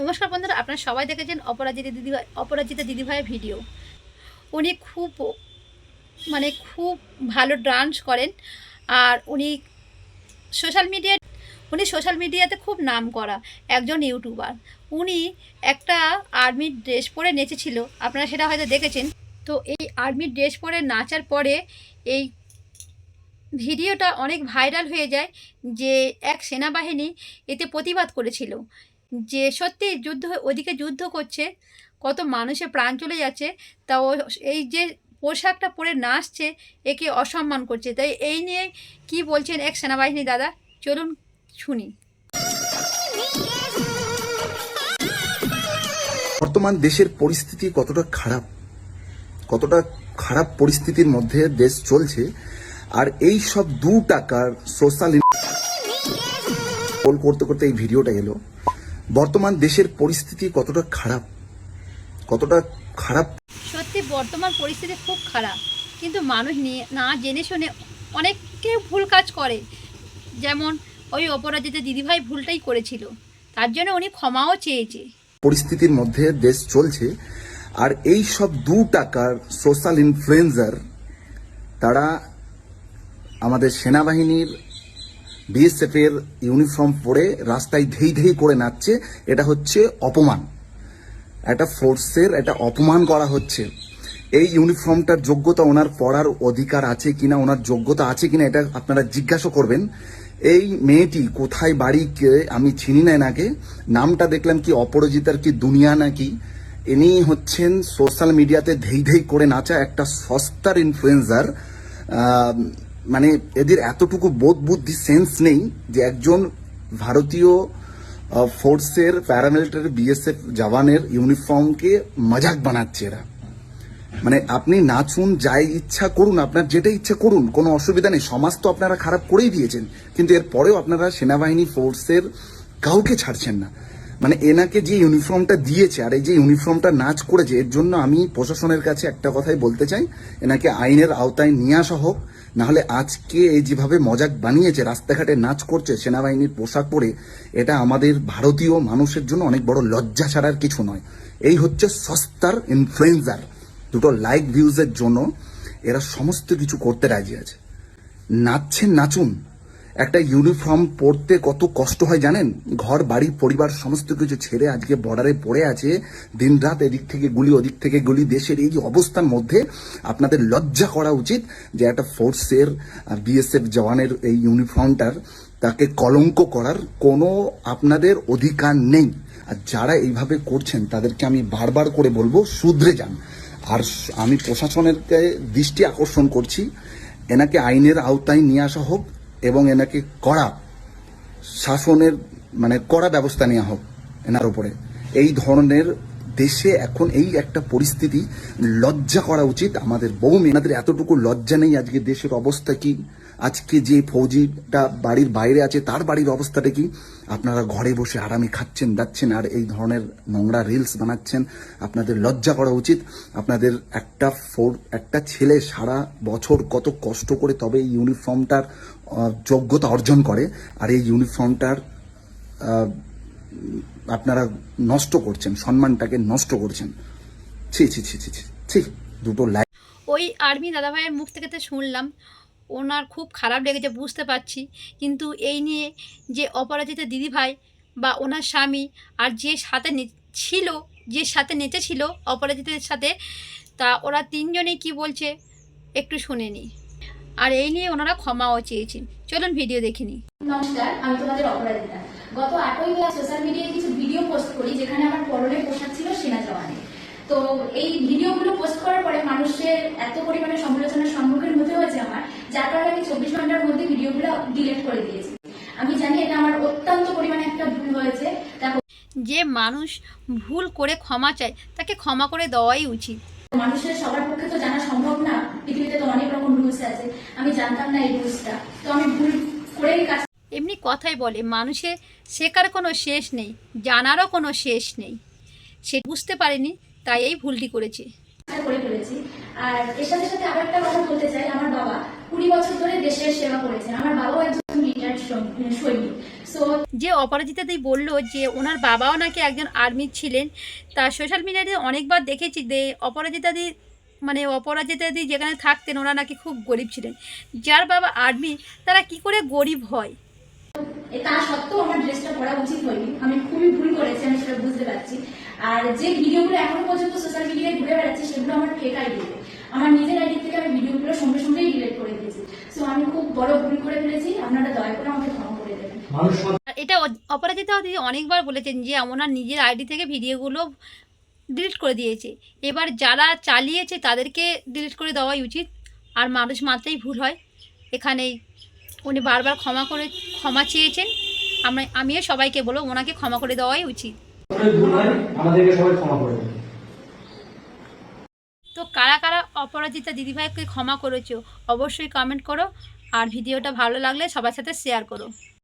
নমস্কার বন্ধুরা, আপনারা সবাই দেখেছেন অপরাজিতা দিদিভাই অপরাজিতা দিদিভাইয়ের ভিডিও উনি খুব মানে খুব ভালো ডান্স করেন আর উনি সোশ্যাল মিডিয়া উনি সোশ্যাল মিডিয়াতে খুব নাম করা একজন ইউটিউবার উনি একটা আর্মির ড্রেস পরে নেচেছিল, আপনারা সেটা হয়তো দেখেছেন। তো এই আর্মির ড্রেস পরে নাচার পরে এই ভিডিওটা অনেক ভাইরাল হয়ে যায় যে এক সেনাবাহিনী এতে প্রতিবাদ করেছিল। যে সত্যি যুদ্ধ ওদিকে যুদ্ধ করছে, কত মানুষের প্রাণ চলে যাচ্ছে, তা ও এই যে পোশাকটা পরে নাচছে, একে অসম্মান করছে। তাই এই নিয়ে কি বলছেন এক সেনাবাহিনী দাদা? চলুন শুনি। বর্তমান দেশের পরিস্থিতি কতটা খারাপ কতটা খারাপ পরিস্থিতির মধ্যে দেশ চলছে, আর এই সব দু টাকার সোশ্যাল কল করতে করতে এই ভিডিওটা এলো। বর্তমান দেশের পরিস্থিতি কতটা খারাপ? কতটা খারাপ? সত্যি বর্তমান পরিস্থিতি খুব খারাপ। কিন্তু মানুষ নিয়ে না জেনে শুনে অনেকে ভুল কাজ করে। যেমন ওই অপরাজিতা দিদিভাই ভুলটাই করেছিল। তার জন্য উনি ক্ষমাও চেয়েছে। পরিস্থিতির মধ্যে দেশ চলছে। আর এই সব দু টাকার সোশ্যাল ইনফ্লুয়েন্সার তারা আমাদের সেনাবাহিনীর বিএসএফ এর ইউনিফর্ম পরে রাস্তায় ধেই ধেই করে নাচছে, এটা হচ্ছে অপমান। একটা ফোর্সের একটা অপমান করা হচ্ছে। এই ইউনিফর্মটার যোগ্যতা ওনার পড়ার অধিকার আছে কিনা, ওনার যোগ্যতা আছে কিনা, এটা আপনারা জিজ্ঞাসা করবেন। এই মেয়েটি কোথায়, বাড়ি, কে, আমি চিনি না এনাকে। নামটা দেখলাম কি অপরাজিতার কি দুনিয়া নাকি? ইনি হচ্ছেন সোশ্যাল মিডিয়াতে ধেই ধেই করে নাচা একটা সস্তার ইনফ্লুয়েন্সার মানে এদের এতটুকু বোধ বুদ্ধি সেন্স নেই যে একজন ভারতীয় ফোর্সের প্যারামিলিটারি বিএসএফ জওয়ানের ইউনিফর্মকে মজাক বানাচ্ছে এরা। মানে আপনি নাচুন, যাই ইচ্ছা করুন, আপনার যেটা ইচ্ছা করুন, কোনো অসুবিধা নেই। সমাজ তো আপনারা খারাপ করেই দিয়েছেন, কিন্তু এর পরেও আপনারা সেনাবাহিনী ফোর্সের কাউকে ছাড়ছেন না। মানে এনাকে যে ইউনিফর্মটা দিয়েছে, আর এই যে ইউনিফর্মটা নাচ করেছে, এর জন্য আমি প্রশাসনের কাছে একটা কথাই বলতে চাই, এনাকে আইনের আওতায় নিয়ে আসা হোক নাহলে আজকে এই যেভাবে মজাক বানিয়েছে, রাস্তাঘাটে নাচ করছে, সেনাবাহিনীর পোশাক পরে, এটা আমাদের ভারতীয় মানুষের জন্য অনেক বড় লজ্জা ছাড়ার কিছু নয়। এই হচ্ছে সস্তার ইনফ্লুয়েন্সার দুটো লাইক ভিউজের জন্য এরা সমস্ত কিছু করতে রাজি আছে। নাচছেন নাচুন একটা ইউনিফর্ম পরতে কত কষ্ট হয় জানেন? ঘর, বাড়ি, পরিবার, সমস্ত কিছু ছেড়ে আজকে বর্ডারে পড়ে আছে। দিনরাত এদিক থেকে গুলি, ওদিক থেকে গুলি। দেশের এই যে অবস্থার মধ্যে আপনাদের লজ্জা করা উচিত যে একটা ফোর্সের বিএসএফ জওয়ানের এই ইউনিফর্মটার তাকে কলঙ্ক করার কোনো আপনাদের অধিকার নেই। আর যারা এইভাবে করছেন, তাদেরকে আমি বারবার করে বলব শুধরে যান। আর আমি প্রশাসনের দৃষ্টি আকর্ষণ করছি। এনাকে আইনের আওতায় নিয়ে আসা হোক এবং এনাকে কড়া শাসনের মানে কড়া ব্যবস্থা নেওয়া হোক এনার উপরে। এই ধরনের দেশে এখন এই একটা পরিস্থিতি লজ্জা করা উচিত আমাদের। বহু মেয়েদের এতটুকু লজ্জা নেই আজকে দেশের অবস্থা কি। আজকে যে ফৌজিটা বাড়ির বাইরে আছে, তার বাড়ির অবস্থাটা কি? আপনারা ঘরে বসে আরামে খাচ্ছেন যাচ্ছেন আর এই ধরনের নোংরা রিলস বানাচ্ছেন, আপনাদের লজ্জা করা উচিত। আপনাদের একটা ফোর, একটা ছেলে সারা বছর কত কষ্ট করে তবে এই ইউনিফর্মটার যোগ্যতা অর্জন করে, আর এই ইউনিফর্মটার আপনারা নষ্ট করছেন, সম্মানটাকে নষ্ট করছেন। ছি ছি ছি ছি ছি দুটো লাইক ওই আর্মি দাদাভাইয়ের মুখ থেকে তো শুনলাম। ওনার খুব খারাপ লেগেছে, বুঝতে পারছি। কিন্তু এই নিয়ে যে অপরাজিতা দিদিভাই বা ওনার স্বামী আর যে সাথে নে- ছিল, যে সাথে নেচেছিল অপরাজিতের সাথে, তা ওরা তিনজনেই কি বলছে একটু শুনে নি আর এই নিয়ে ওনারা ক্ষমাও চেয়েছেন। চলুন ভিডিও দেখিনি নমস্কার, আমি তোমাদের অপরাজিতা। গত আটই ক্লাস সোশ্যাল মিডিয়ায় কিছু ভিডিও পোস্ট করি, যেখানে আমার পরনের পোশাক ছিল সেনা জওয়ানে তো এই ভিডিওগুলো পোস্ট করার পরে মানুষের এত পরিমাণে সমালোচনার সম্মুখীন যার কারণে আমি চব্বিশ ঘণ্টার মধ্যে ভিডিওগুলো ডিলিট করে দিয়েছি। আমি জানি এটা আমার অত্যন্ত পরিমাণে একটা ভুল হয়েছে। দেখো যে মানুষ ভুল করে ক্ষমা চায় তাকে ক্ষমা করে দেওয়াই উচিত। মানুষের সবার পক্ষে তো জানা সম্ভব না পৃথিবীতে তো অনেক রকম রুলস আছে। আমি জানতাম না এই রুলসটা তো আমি ভুল করেই কাজ এমনি কথাই বলে মানুষের শেখার কোনো শেষ নেই জানারও কোনো শেষ নেই। সে বুঝতে পারেনি তাই এই ভুলটি করেছে। করে ফেলেছি। আর এর সাথে সাথে আবার একটা কথা বলতে চাই আমার বাবা কুড়ি বছর ধরে দেশের সেবা করেছেন। আমার বাবাও একজন রিটায়ার্ড সৈনিক। যে অপরাজিতা দি বলল যে ওনার বাবাও নাকি একজন আর্মি ছিলেন তা সোশ্যাল মিডিয়াতে অনেকবার দেখেছি যে অপরাজিতা দি মানে অপরাজিতা দি যেখানে থাকতেন ওরা নাকি খুব গরিব ছিলেন। যার বাবা আর্মি তারা কি করে গরিব হয়? তা সত্ত্বেও আমার ড্রেসটা পরা উচিত হয়নি। আমি খুবই ভুল করেছি আমি সেটা বুঝতে পারছি। আর যে ভিডিওগুলো এখনও পর্যন্ত সোশ্যাল মিডিয়ায় ঘুরে বেড়াচ্ছে সেগুলো আমার ফেক আইডি আমার নিজের আইডি থেকে আমি ভিডিওগুলো সঙ্গে সঙ্গেই ডিলিট করে দিয়েছি। সো আমি খুব বড় ভুল করে ফেলেছি আপনারা দয়া করে আমাকে ক্ষমা করে দেবেন। এটা অপরাজিতা দিদি অনেকবার বলেছেন যে ওনার নিজের আইডি থেকে ভিডিওগুলো ডিলিট করে দিয়েছে। এবার যারা চালিয়েছে তাদেরকে ডিলিট করে দেওয়াই উচিত। আর মানুষ মাত্রেই ভুল হয়। এখানেই উনি বারবার ক্ষমা করে ক্ষমা চেয়েছেন। আমরা আমিও সবাইকে বলব ওনাকে ক্ষমা করে দেওয়াই উচিত। আমাদেরকে সবাই ক্ষমা করে তো কারা কারা অপরাজিতা দিদিভাইকে ক্ষমা করেছ, অবশ্যই কমেন্ট করো। আর ভিডিওটা ভালো লাগলে সবার সাথে শেয়ার করো।